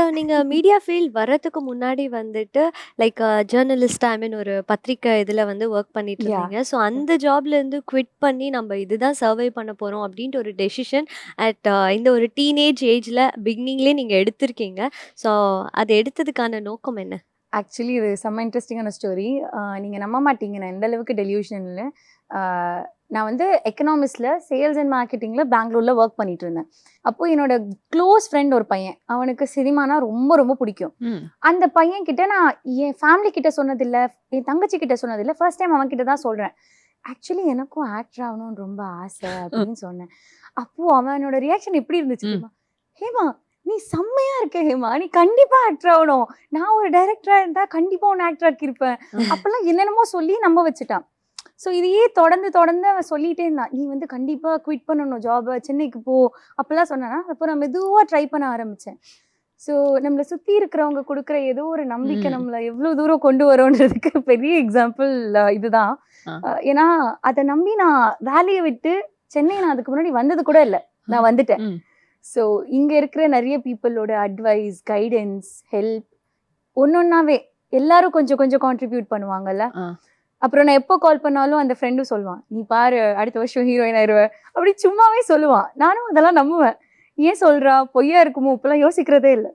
And நீங்க media field வர்றதுக்கு முன்னாடி வந்துட்டு லைக் ஜேர்னலிஸ்ட் ஐ மீன் ஒரு பத்திரிக்கை இதுல வந்து ஒர்க் பண்ணிட்டு. இருந்தீங்க. ஸோ அந்த ஜாப்ல இருந்து குவிட் பண்ணி நம்ம இதுதான் சர்வை பண்ண போறோம் அப்படின்ட்டு ஒரு டெசிஷன் அட் இந்த ஒரு டீனேஜ் ஏஜ்ல பிகினிங்லேயே நீங்க எடுத்திருக்கீங்க. ஸோ அது எடுத்ததுக்கான நோக்கம் என்ன? ஆக்சுவலி இது செம்ம இன்ட்ரெஸ்டிங்கான ஸ்டோரி நீங்கள் நம்ப மாட்டீங்க. நான் எந்த அளவுக்கு டெலியூஷனில் நான் வந்து எக்கனாமிக்ஸில் சேல்ஸ் அண்ட் மார்க்கெட்டிங்கில் பெங்களூரில் ஒர்க் பண்ணிட்டு இருந்தேன். அப்போது என்னோட க்ளோஸ் ஃப்ரெண்ட் ஒரு பையன். அவனுக்கு சினிமானா ரொம்ப ரொம்ப பிடிக்கும். அந்த பையன் கிட்ட நான் என் ஃபேமிலி கிட்ட சொன்னதில்லை என் தங்கச்சி கிட்ட சொன்னதில்லை. ஃபர்ஸ்ட் டைம் அவன் கிட்ட தான் சொல்கிறேன் ஆக்சுவலி எனக்கும் ஆக்டர் ஆகணும்னு ரொம்ப ஆசை அப்படின்னு சொன்னேன். அப்போது அவனோட ரியாக்ஷன் எப்படி இருந்துச்சு ஹேமா நீ செம்மையா இருக்க ஹேமா. நீ கண்டிப்பா ஆக்டர் ஆகணும். நான் ஒரு டைரக்டரா இருந்தா கண்டிப்பா உன்னை ஆக்டர் ஆக்கியிருப்பேன். அப்பெல்லாம் என்னென்னமோ சொல்லி நம்ப வச்சுட்டான். ஸோ இதையே தொடர்ந்து தொடர்ந்து அவன் சொல்லிட்டே இருந்தான். நீ வந்து கண்டிப்பா குவிட் பண்ணணும் ஜாபை சென்னைக்கு போ. அப்பெல்லாம் சொன்னானா அப்போ நான் மெதுவா ட்ரை பண்ண ஆரம்பிச்சேன். ஸோ நம்மளை சுத்தி இருக்கிறவங்க கொடுக்குற ஏதோ ஒரு நம்பிக்கை. நம்மளை எவ்வளவு தூரம் கொண்டு வரோன்றதுக்கு பெரிய எக்ஸாம்பிள் இதுதான். ஏன்னா அதை நம்பி நான் வேலையை விட்டு சென்னை நான் அதுக்கு முன்னாடி வந்தது கூட இல்லை. நான் வந்துட்டேன். ஸோ இங்க இருக்கிற நிறைய பீப்புளோட அட்வைஸ் கைடன்ஸ் ஹெல்ப் ஒன்னொன்னாவே எல்லாரும் கொஞ்சம் கொஞ்சம் கான்ட்ரிபியூட் பண்ணுவாங்கல்ல. அப்புறம் நான் எப்போ கால் பண்ணாலும் அந்த ஃப்ரெண்டும் சொல்லுவான் நீ பாரு அடுத்த வருஷம் ஹீரோயின் ஆயிருவ அப்படி சும்மாவே சொல்லுவான். நானும் அதெல்லாம் நம்புவேன். ஏன் சொல்றா? பொய்யா இருக்குமோ? இப்பெல்லாம் யோசிக்கிறதே இல்லை.